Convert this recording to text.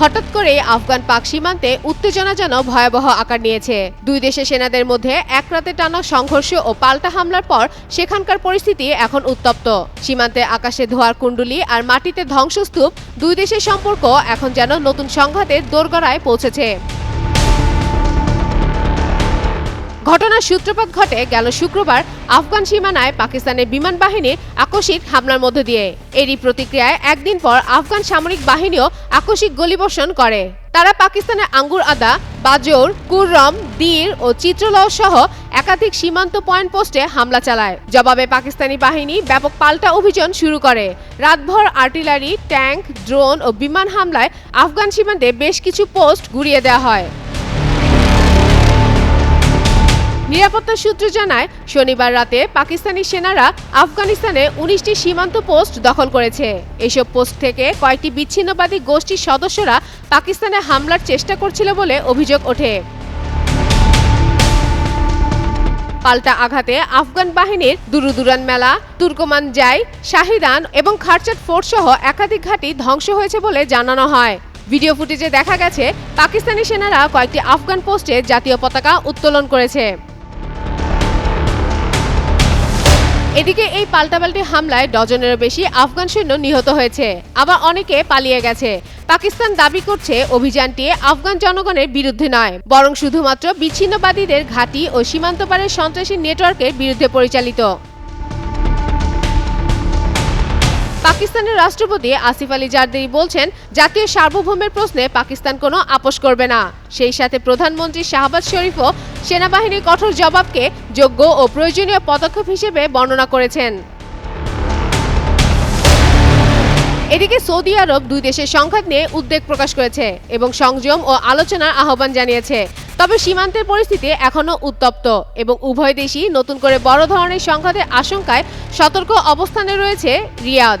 হঠাৎ করে আফগান পাক সীমান্তে উত্তেজনা যেন ভয়াবহ আকার নিয়েছে। দুই দেশের সেনাদের মধ্যে এক রাতে টানা সংঘর্ষ ও পাল্টা হামলার পর সেখানকার পরিস্থিতি এখন উত্তপ্ত। সীমান্তে আকাশে ধোয়ার কুণ্ডুলি আর মাটিতে ধ্বংসস্তূপ দুই দেশের সম্পর্ক এখন যেন নতুন সংঘাতের দোরগড়ায় পৌঁছেছে। ঘটনার সূত্রপাত ঘটে গেল শুক্রবার আফগান সীমানায় পাকিস্তানের বিমান বাহিনীর আকস্মিক হামলার মধ্য দিয়ে। এরই প্রতিক্রিয়ায় একদিন পর আফগান সামরিক বাহিনীও আকস্মিক গুলিবর্ষণ করে। তারা পাকিস্তানের আঙ্গুর আদা, বাজোর, কুররম, দীর ও চিত্রলহ সহ একাধিক সীমান্ত পয়েন্ট পোস্টে হামলা চালায়। জবাবে পাকিস্তানি বাহিনী ব্যাপক পাল্টা অভিযান শুরু করে। রাতভর আর্টিলারি, ট্যাঙ্ক, ড্রোন ও বিমান হামলায় আফগান সীমান্তে বেশ কিছু পোস্ট গুড়িয়ে দেওয়া হয়। নিরাপত্তা সূত্র জানায়, শনিবার রাতে পাকিস্তানি সেনারা আফগানিস্তানে উনিশটি সীমান্ত পোস্ট দখল করেছে। এসব পোস্ট থেকে কয়েকটি বিচ্ছিন্নবাদী গোষ্ঠীর সদস্যরা পাকিস্তানে হামলার চেষ্টা করছিল বলে অভিযোগ ওঠে। পাল্টা আঘাতে আফগান বাহিনীর দুরুদুরান মেলা, তুর্কমান জাই, শাহিদান এবং খারচাট ফোর্ট সহ একাধিক ঘাঁটি ধ্বংস হয়েছে বলে জানানো হয়। ভিডিও ফুটেজে দেখা গেছে, পাকিস্তানি সেনারা কয়েকটি আফগান পোস্টে জাতীয় পতাকা উত্তোলন করেছে। এদিকে এই পাল্টাপাল্টি হামলায় ডজনেরও বেশি আফগান সৈন্য নিহত হয়েছে। আবার অনেকে পালিয়ে গেছে। পাকিস্তান দাবি করছে অভিযানটি আফগান জনগণের বিরুদ্ধে নয়, বরং শুধুমাত্র বিচ্ছিন্নবাদীদের ঘাঁটি ও সীমান্তপারের সন্ত্রাসী নেটওয়ার্কের বিরুদ্ধে পরিচালিত। পাকিস্তানের রাষ্ট্রপতি আসিফ আলী জারদারি বলছেন, জাতীয় সার্বভৌমের প্রশ্নে পাকিস্তান কোনো আপোষ করবে না। সেই সাথে প্রধানমন্ত্রী শাহবাজ শরীফও সেনাবাহিনীর কঠোর জবাবকে যোগ্য ও প্রয়োজনীয় পদক্ষেপ হিসেবে বর্ণনা করেছেন। এদিকে সৌদি আরব দুই দেশের সংঘাত নিয়ে উদ্বেগ প্রকাশ করেছে এবং সংযম ও আলোচনার আহ্বান জানিয়েছে। তবে সীমান্তের পরিস্থিতি এখনও উত্তপ্ত এবং উভয় দেশই নতুন করে বড় ধরনের সংঘাতের আশঙ্কায় সতর্ক অবস্থানে রয়েছে রিয়াদ।